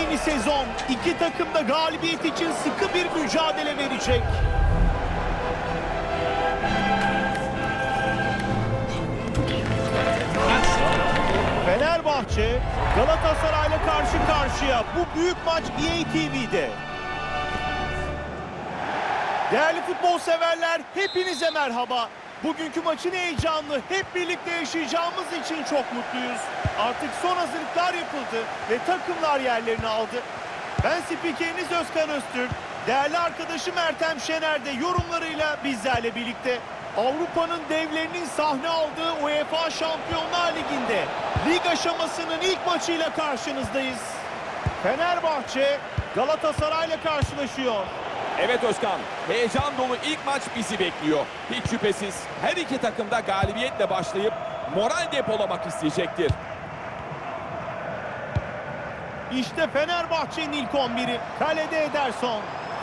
Yeni sezon iki takım da galibiyet için sıkı bir mücadele verecek. Fenerbahçe Galatasaray'la karşı karşıya. Bu büyük maç EA TV'de. Değerli futbol severler hepinize merhaba. Bugünkü maçın heyecanını hep birlikte yaşayacağımız için çok mutluyuz. Artık son hazırlıklar yapıldı ve takımlar yerlerini aldı. Ben spikeriniz Özkan Öztürk. Değerli arkadaşım Ertem Şener de yorumlarıyla bizlerle birlikte. Avrupa'nın devlerinin sahne aldığı UEFA Şampiyonlar Ligi'nde lig aşamasının ilk maçıyla karşınızdayız. Fenerbahçe Galatasaray'la karşılaşıyor. Evet Özkan, heyecan dolu ilk maç bizi bekliyor. Hiç şüphesiz her iki takım da galibiyetle başlayıp moral depolamak isteyecektir. İşte Fenerbahçe'nin ilk 11'i. Kalede Ederson,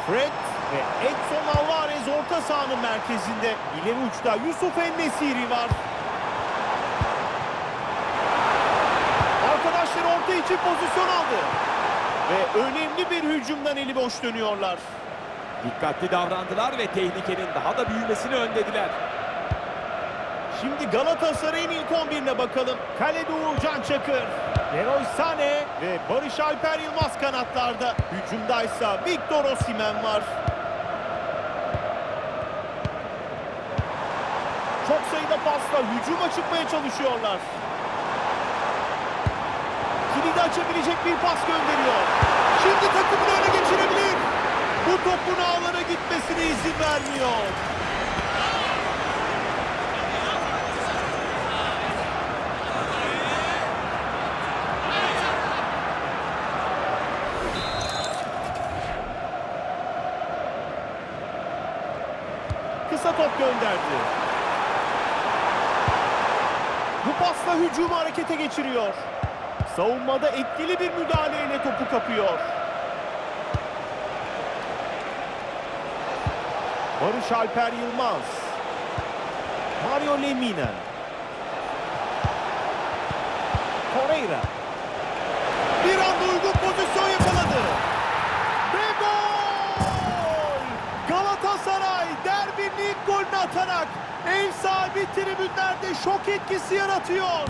Fred ve Edson Alvarez orta sahanın merkezinde. İleri uçta Yusuf Ennesiri var. Arkadaşlar orta için pozisyon aldı. Ve önemli bir hücumdan eli boş dönüyorlar. Dikkatli davrandılar ve tehlikenin daha da büyümesini önlediler. Şimdi Galatasaray'ın ilk 11'ine bakalım. Kalede Uğurcan Çakır, Leroy Sané ve Barış Alper Yılmaz kanatlarda. Hücumdaysa Victor Osimhen var. Çok sayıda pasla hücuma çıkmaya çalışıyorlar. Kilidi açabilecek bir pas gönderiyor. Şimdi takımını öne geçirebilir. Bu topun ağlara gitmesine izin vermiyor. Kısa top gönderdi. Bu pasla hücumu harekete geçiriyor. Savunmada etkili bir müdahaleyle topu kapıyor. Barış Alper Yılmaz. Mario Lemina. Torreira. Bir anda uygun pozisyon yakaladı. Ve gol! Galatasaray derbinin ilk golünü atarak ev sahibi tribünlerde şok etkisi yaratıyor.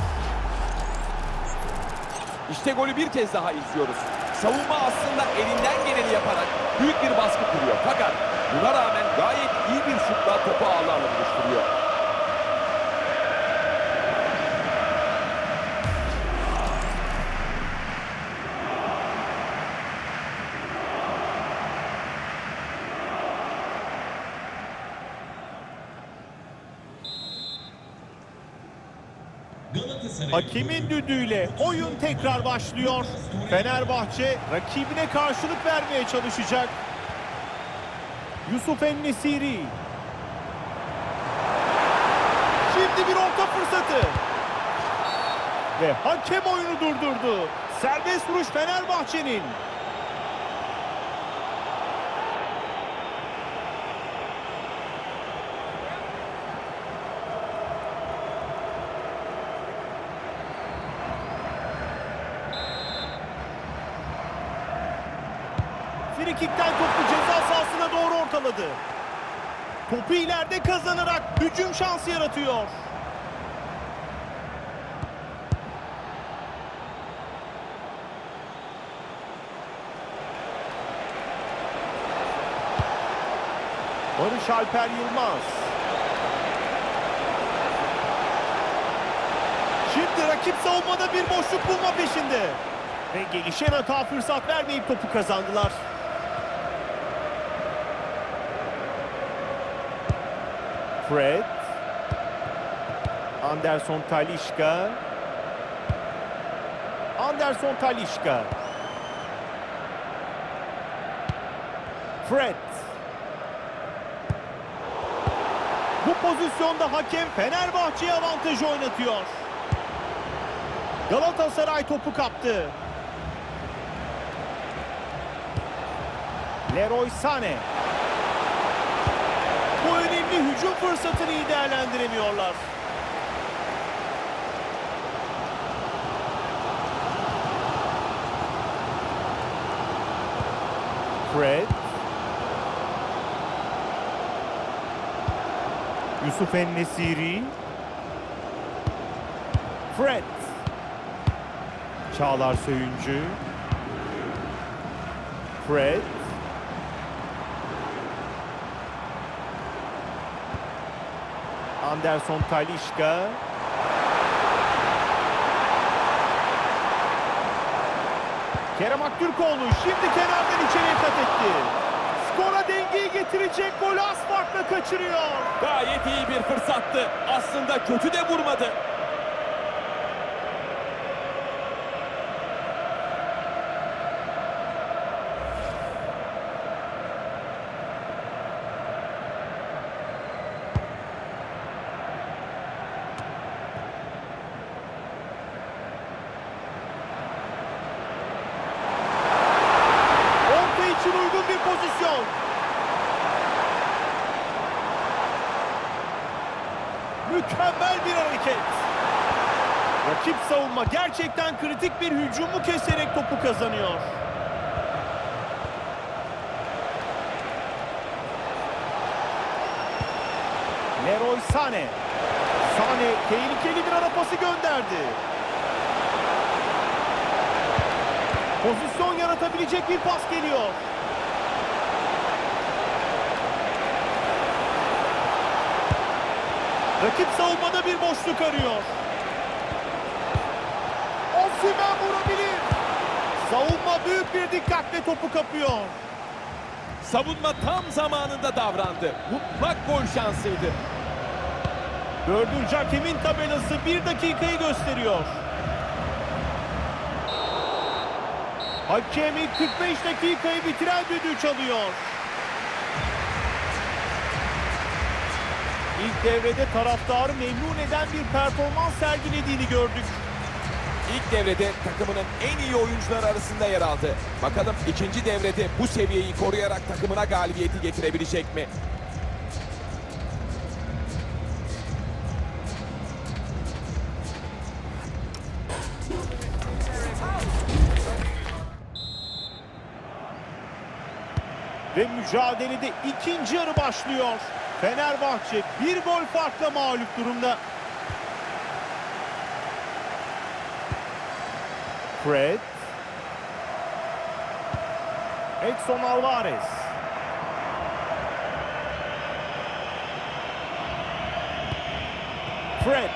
İşte golü bir kez daha izliyoruz. Savunma aslında elinden geleni yaparak büyük bir baskı kuruyor. Fakat buna rağmen gayet iyi bir şutla topu ağlarla buluşturuyor. Hakemin düdüğüyle oyun tekrar başlıyor. Fenerbahçe rakibine karşılık vermeye çalışacak. Yusuf Ennesiri. Şimdi bir orta fırsatı. Ve hakem oyunu durdurdu. Serbest vuruş Fenerbahçe'nin. Frikikten topu ortaladı. Topu ileride kazanarak hücum şansı yaratıyor. Barış Alper Yılmaz. Şimdi rakip savunmada bir boşluk bulma peşinde. Ve gelişen hata fırsat vermeyip topu kazandılar. Fred. Anderson Talişka. Anderson Talişka. Fred. Bu pozisyonda hakem Fenerbahçe'ye avantajı oynatıyor. Galatasaray topu kaptı. Leroy Sané. Önemli hücum fırsatını iyi değerlendiremiyorlar. Fred. Yusuf Ennesiri. Fred. Çağlar Söyüncü. Fred. Anderson Talişka. Kerem Aktürkoğlu şimdi kenardan içeriye kat etti. Skora dengeyi getirecek golü az kaçırıyor. Gayet iyi bir fırsattı. Aslında kötü de vurmadı. Orta için uygun bir pozisyon. Mükemmel bir hareket. Rakip savunma gerçekten kritik bir hücumu keserek topu kazanıyor. Leroy Sané. Sané tehlikeli bir ara pası gönderdi. Pozisyon yaratabilecek bir pas geliyor. Rakip savunmada bir boşluk arıyor. Osimhen vurabilir. Savunma büyük bir dikkatle topu kapıyor. Savunma tam zamanında davrandı. Mutlak gol şansıydı. Dördüncü hakemin tabelası bir dakikayı gösteriyor. Hakemi 45 dakikayı bitiren düdüğü çalıyor. Devrede taraftarı memnun eden bir performans sergilediğini gördük. İlk devrede takımının en iyi oyuncular arasında yer aldı. Bakalım ikinci devrede bu seviyeyi koruyarak takımına galibiyeti getirebilecek mi? Ve mücadelede ikinci yarı başlıyor. Fenerbahçe bir gol farkla mağlup durumda. Fred. Edson Alvarez. Fred.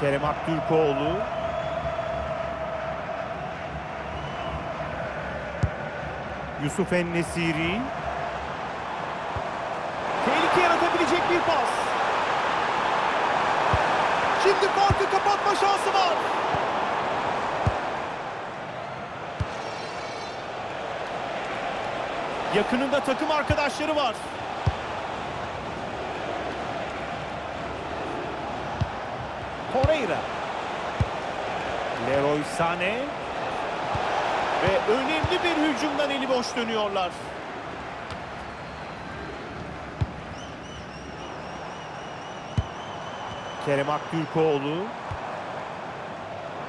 Kerem Aktürkoğlu. Yusuf Ennesiri. Tehlike yaratabilecek bir pas. Şimdi farkı kapatma şansı var. Yakınında takım arkadaşları var. Torreira. Leroy Sané. Ve önemli bir hücumdan eli boş dönüyorlar. Kerem Aktürkoğlu.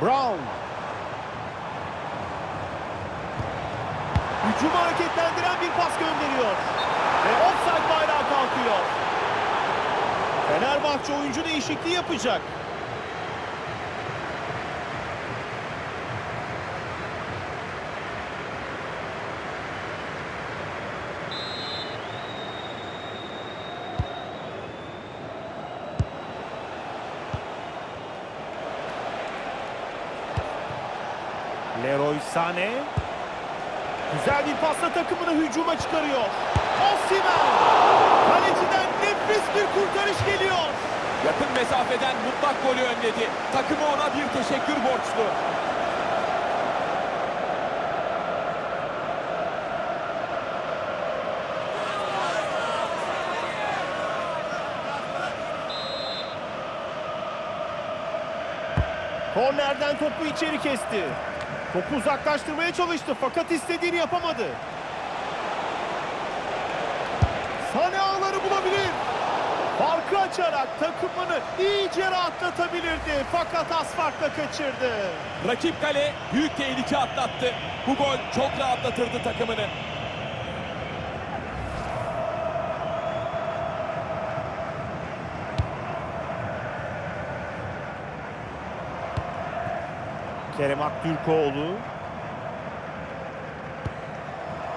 Brown. Hücumu hareketlendiren bir pas gönderiyor. Ve offside bayrağı kalkıyor. Fenerbahçe oyuncu değişikliği yapacak. Leroy Sané. Güzel bir pasla takımını hücuma çıkarıyor. Osimhen. Kaleciden nefis bir kurtarış geliyor. Yakın mesafeden mutlak golü önledi. Takımı ona bir teşekkür borçlu. Kornerden topu içeri kesti. Topu uzaklaştırmaya çalıştı fakat istediğini yapamadı. Sane ağları bulabilir. Farkı açarak takımını iyice rahatlatabilirdi. Fakat az farkla kaçırdı. Rakip kale büyük tehlike atlattı. Bu gol çok rahatlatırdı takımını. Kerem Aktürkoğlu.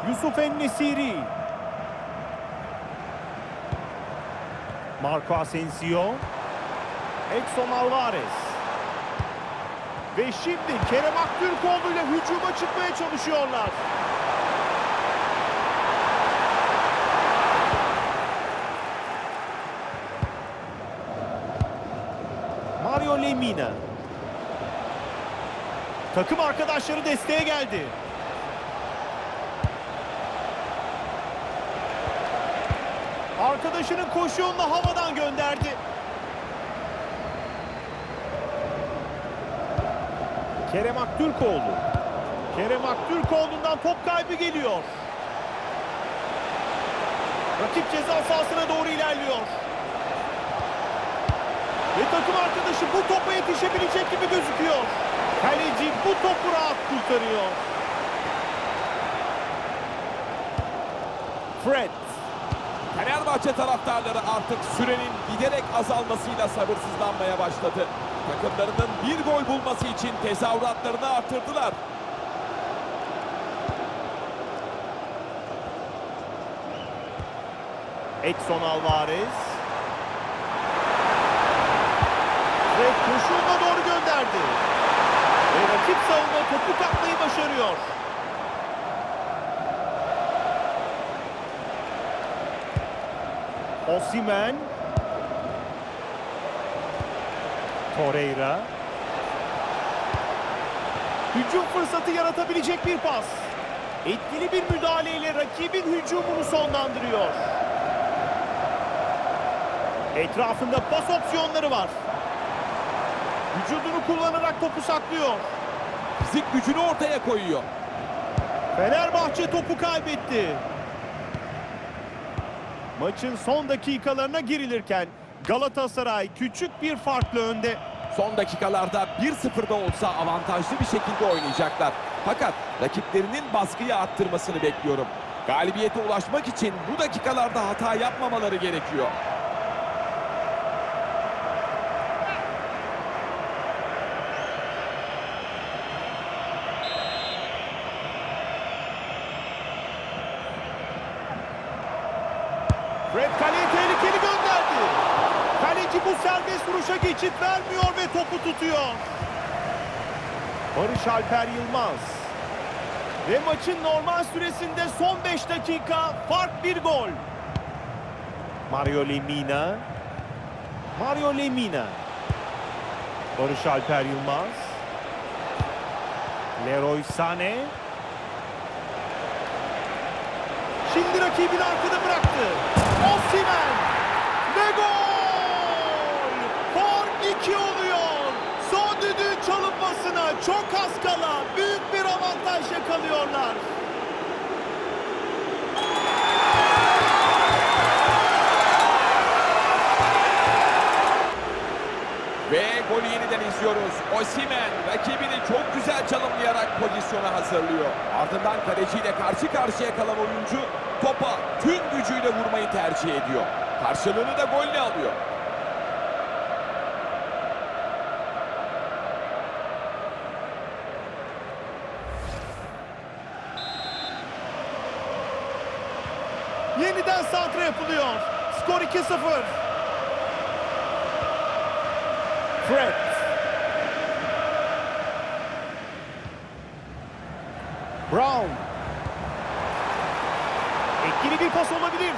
Yusuf Ennesiri. Marco Asensio. Edson Alvarez. Ve şimdi Kerem Aktürkoğlu ile hücuma çıkmaya çalışıyorlar. Mario Lemina. Takım arkadaşları desteğe geldi. Arkadaşının koşu yolunu havadan gönderdi. Kerem Aktürkoğlu. Kerem Aktürkoğlu'ndan top kaybı geliyor. Rakip ceza sahasına doğru ilerliyor. Ve takım arkadaşı bu topa yetişebilecek gibi gözüküyor. Kaleci bu topu rahat kurtarıyor. Fred. Fenerbahçe taraftarları artık sürenin giderek azalmasıyla sabırsızlanmaya başladı. Takımlarının bir gol bulması için tezahüratlarını artırdılar. Edson Alvarez. Fred koşuğuna doğru gönderdi. Rakip savunma topu kapmayı başarıyor. Osimen. Torreira. Hücum fırsatı yaratabilecek bir pas. Etkili bir müdahaleyle rakibin hücumunu sonlandırıyor. Etrafında pas opsiyonları var. Vücudunu kullanarak topu saklıyor. Fizik gücünü ortaya koyuyor. Fenerbahçe topu kaybetti. Maçın son dakikalarına girilirken Galatasaray küçük bir farklı önde. Son dakikalarda 1-0'da olsa avantajlı bir şekilde oynayacaklar. Fakat rakiplerinin baskıyı arttırmasını bekliyorum. Galibiyete ulaşmak için bu dakikalarda hata yapmamaları gerekiyor. Fred kaleye tehlikeli gönderdi. Kaleci bu serbest vuruşa geçit vermiyor ve topu tutuyor. Barış Alper Yılmaz. Ve maçın normal süresinde son 5 dakika fark bir gol. Mario Lemina. Mario Lemina. Barış Alper Yılmaz. Leroy Sané. Şimdi rakibini arkada bıraktı. Osimhen ve gol! Fark 2 oluyor. Son düdüğün çalınmasına çok az kala büyük bir avantaj yakalıyorlar. Ve golü yeniden izliyoruz. Osimen rakibini çok güzel çalımlayarak pozisyona hazırlıyor. Ardından kaleciyle karşı karşıya kalan oyuncu topa tüm gücüyle vurmayı tercih ediyor. Karşılığını da golle alıyor. Yeniden santra yapılıyor. Skor 2-0. Fred. Brown. Etkili bir pas olabilir.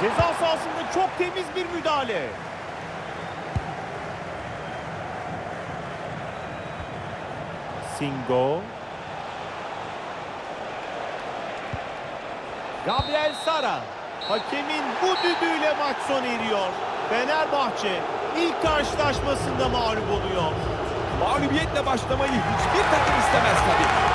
Ceza sahasında çok temiz bir müdahale. Singo. Gabriel Sara. Hakemin bu düdüğüyle maç sona eriyor. Fenerbahçe ilk karşılaşmasında mağlup oluyor. Mağlubiyetle başlamayı hiçbir takım istemez tabii.